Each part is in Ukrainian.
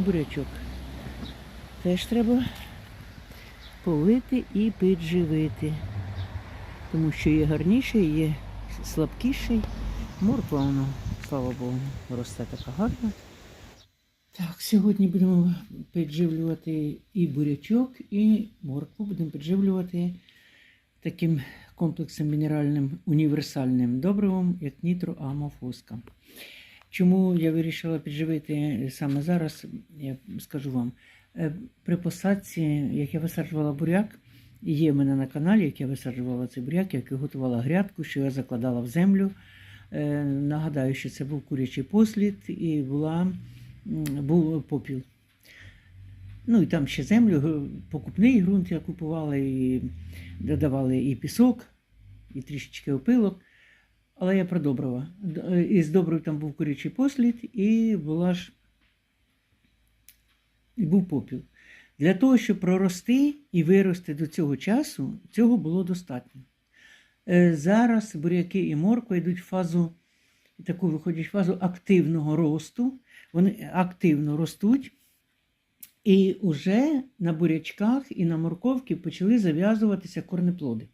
бурячок. Теж треба полити і підживити. Тому що є гарніший, є слабкіший. Морква воно, слава Богу, росте така гарна. Так, сьогодні будемо підживлювати і бурячок, і моркву. Будемо підживлювати таким комплексом мінеральним універсальним добривом, як нітроамофоска. Чому я вирішила підживити саме зараз, я скажу вам. Е, При посадці, як я висаджувала буряк, є в мене на каналі, як я висаджувала цей буряк, як я готувала грядку, що я закладала в землю. Е, Нагадаю, що це був курячий послід і була, був попіл. Ну і там ще землю, покупний ґрунт я купувала, і додавали і пісок, і трішечки опилок. Але я про добрива. Д- е, Із добрив там був курячий послід, і була ж і був попіл. Для того, щоб прорости і вирости до цього часу, цього було достатньо. Е, Зараз буряки і морква йдуть в фазу, таку виходять фазу активного росту. Вони активно ростуть. І вже на бурячках і на морковці почали зав'язуватися корнеплоди.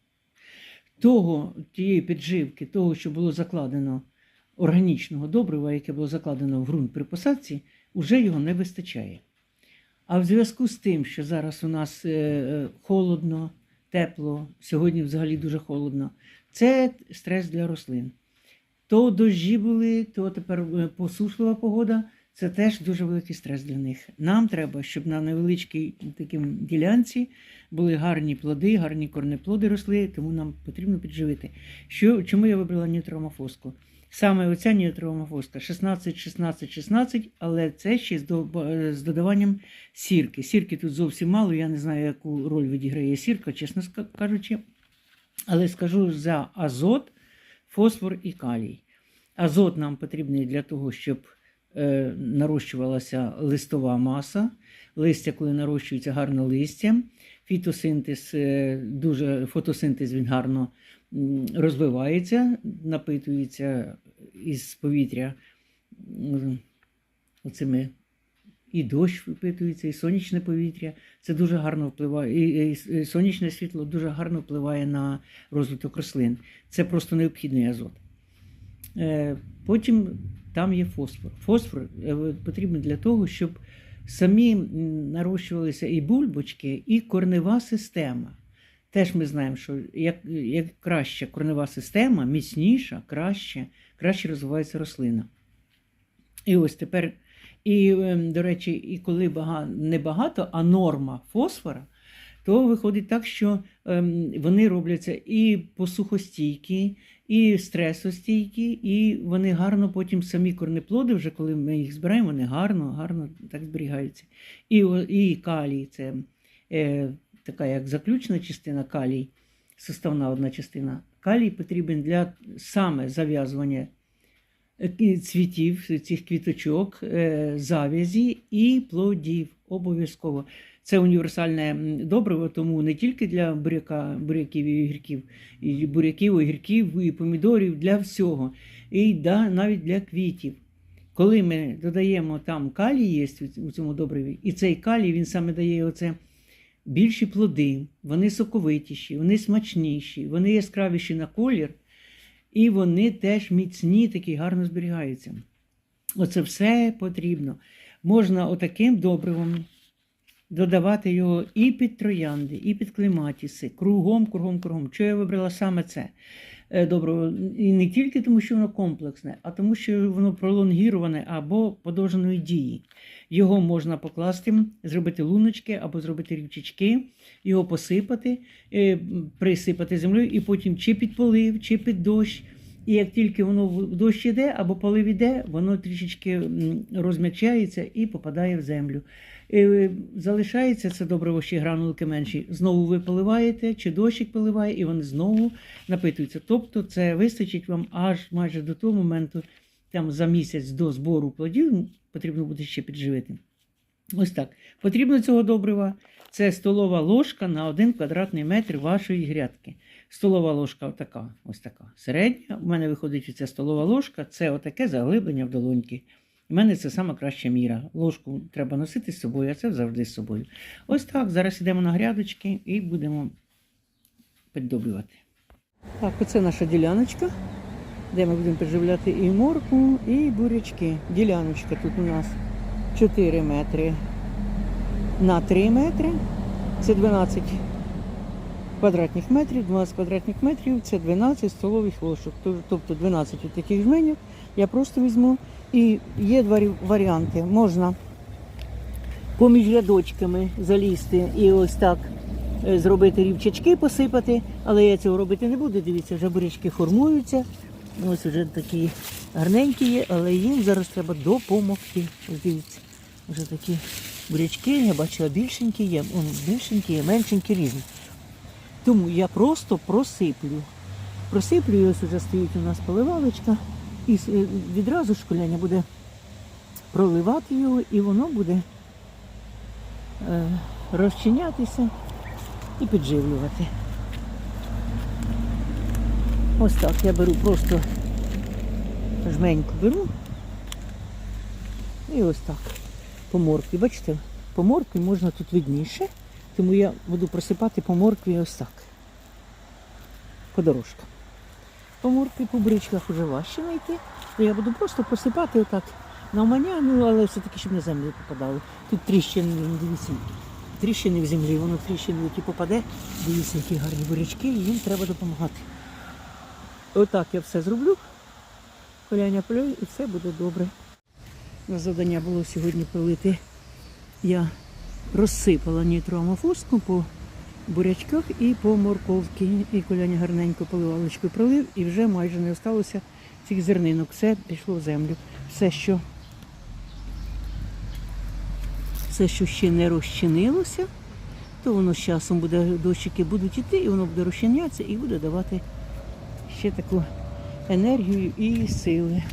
Того, тієї підживки, того, що було закладено органічного добрива, яке було закладено в ґрунт при посадці, вже його не вистачає. А в зв'язку з тим, що зараз у нас е, е, холодно, тепло, сьогодні взагалі дуже холодно, це стрес для рослин. То дощі були, то тепер е, посушлива погода. Це теж дуже великий стрес для них. Нам треба, щоб на невеличкій таким ділянці були гарні плоди, гарні корнеплоди росли, тому нам потрібно підживити. Що, чому я вибрала нітромофоску? Саме оця нітромофоска 16, 16, 16, але це ще з, до, з додаванням сірки. Сірки тут зовсім мало, я не знаю, яку роль відіграє сірка, чесно кажучи. Але скажу за азот, фосфор і калій. Азот нам потрібний для того, щоб нарощувалася листова маса. Листя, коли нарощується гарно листя. Фітосинтез, е, дуже, фотосинтез він гарно розвивається, напитується із повітря оцими і дощ випитується, і сонячне повітря. Це дуже гарно впливає, і сонячне світло дуже гарно впливає на розвиток рослин. Це просто необхідний азот. Е, Потім там є фосфор. Фосфор е, потрібен для того, щоб самі нарощувалися і бульбочки, і корнева система. Теж ми знаємо, що як, як краща корнева система, міцніша, краще, краще розвивається рослина. І ось тепер, і, ем, до речі, і коли бага, не багато, а норма фосфора, то виходить так, що ем, вони робляться і посухостійкі, і стресостійкі, і вони гарно потім самі корнеплоди, вже коли ми їх збираємо, вони гарно, гарно так зберігаються. І, і калій це е, така як заключна частина калій, составна одна частина. Калій потрібен для саме зав'язування е, цвітів, цих квіточок, е, завязі і плодів обов'язково. Це універсальне добриво, тому не тільки для буряка, буряків і огірків, і буряків, огірків і помідорів, для всього. І да, навіть для квітів. Коли ми додаємо там калій є у- цьому добриві, і цей калій він саме дає оце більші плоди, вони соковитіші, вони смачніші, вони яскравіші на колір, і вони теж міцні, такі гарно зберігаються. Оце все потрібно. Можна отаким добривом додавати його і під троянди, і під клематіси, кругом, кругом, кругом. Чого я вибрала саме це? е, Добриво? І не тільки тому, що воно комплексне, а тому, що воно пролонгіроване або подовженої дії. Його можна покласти, зробити луночки або зробити рівчачки, його посипати, е, присипати землею, і потім чи під полив, чи під дощ. І як тільки воно в дощ іде або полив іде, воно трішечки м, розм'якчається і попадає в землю. Е, Залишається це добриво ще гранулки менші. Знову ви поливаєте, чи дощик поливає, і вони знову напитуються. Тобто це вистачить вам аж майже до того моменту, там за місяць до збору плодів потрібно буде ще підживити. Ось так. Потрібно цього добрива. Це столова ложка на 1 квадратний метр вашої грядки. Столова ложка така, ось така середня. У мене виходить ця столова ложка, це отаке заглиблення в долоньки. У мене це сама краща міра. Ложку треба носити з собою, а це завжди з собою. Ось так. Зараз йдемо на грядочки і будемо піддобрювати. Так, оце наша діляночка, де ми будемо підживляти і морку, і бурячки. Діляночка тут у нас 4 метри на 3 метри. Це 12 квадратних метрів, 12 квадратних метрів це 12 столових ложок. Тобто 12 таких жменів я просто візьму. І є два варіанти. Можна поміж рядочками залізти і ось так е, зробити рівчачки, посипати, але я цього робити не буду. Дивіться, вже бурячки формуються. Ось вже такі гарненькі є, але їм зараз треба допомогти. Ось дивіться, вже такі бурячки, я бачила більшенькі є, більшенькі є, меншенькі різні. Тому я просто просиплю. Просиплю, і ось вже стоїть у нас поливалочка, і е, відразу школяня буде проливати його, і воно буде е, розчинятися і підживлювати. Ось так я беру просто жменьку беру. І ось так. По моркві. Бачите, по моркві можна тут видніше, тому я буду просипати по моркві ось так. По дорожкам. По моркві, по бричках вже важче знайти. Я буду просто просипати отак на маня, ну але все-таки, щоб на землю попадало. Тут тріщини, ну, дивіться, тріщини в землі, воно тріщини які попаде. Дивіться, які гарні бурячки, і їм треба допомагати. Отак я все зроблю. Коляня полює і все буде добре. На завдання було сьогодні полити. Я розсипала нітроамофоску по бурячках і по морковці. І коляня гарненько поливалочкою пролив, і вже майже не осталося цих зернинок. Все пішло в землю. Все, що, все, що ще не розчинилося, то воно з часом буде, дощики будуть іти, і воно буде розчинятися і буде давати ще таку енергію і сили.